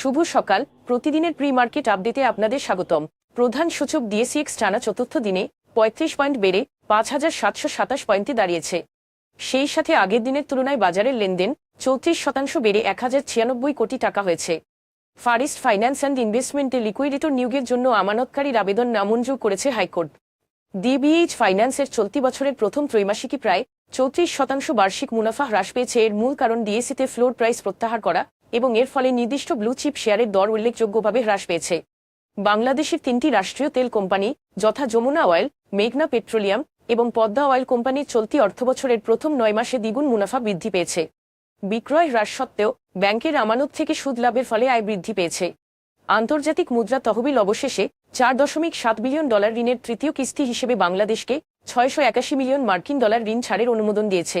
শুভ সকাল। প্রতিদিনের pre market আপডেটে আপনাদের স্বাগতম। প্রধান সূচক ডিএসিএক্স টানা চতুর্থ দিনে পঁয়ত্রিশ পয়েন্ট বেড়ে পাঁচ হাজার সাতশো সাতাশ পয়েন্টে দাঁড়িয়েছে। সেই সাথে আগের দিনের তুলনায় বাজারের লেনদেন চৌত্রিশ শতাংশ বেড়ে এক হাজার ছিয়ানব্বই কোটি টাকা হয়েছে। ফারিস্ট ফাইন্যান্স অ্যান্ড ইনভেস্টমেন্টে লিকুইডিটর নিয়োগের জন্য আমানতকারীর আবেদন নামঞ্জুর করেছে হাইকোর্ট। ডিবিএইচ ফাইন্যান্সের চলতি বছরের প্রথম ত্রৈমাসিকই প্রায় চৌত্রিশ শতাংশ বার্ষিক মুনাফা হ্রাস পেয়েছে। এর মূল কারণ ডিএসিতে ফ্লোর প্রাইস প্রত্যাহার করা এবং এর ফলে নির্দিষ্ট ব্লু চিপ শেয়ারের দর উল্লেখযোগ্যভাবে হ্রাস পেয়েছে। বাংলাদেশের তিনটি রাষ্ট্রীয় তেল কোম্পানি, যথা যমুনা অয়েল মেঘনা পেট্রোলিয়াম এবং পদ্মা অয়েল কোম্পানির চলতি অর্থবছরের প্রথম নয় মাসে দ্বিগুণ মুনাফা বৃদ্ধি পেয়েছে। বিক্রয় হ্রাস সত্ত্বেও ব্যাংকের আমানত থেকে সুদ লাভের ফলে আয় বৃদ্ধি পেয়েছে। আন্তর্জাতিক মুদ্রা তহবিল অবশেষে চার দশমিক সাত বিলিয়ন ডলার ঋণের তৃতীয় কিস্তি হিসেবে বাংলাদেশকে ছয়শো একাশি মিলিয়ন মার্কিন ডলার ঋণ ছাড়ের অনুমোদন দিয়েছে।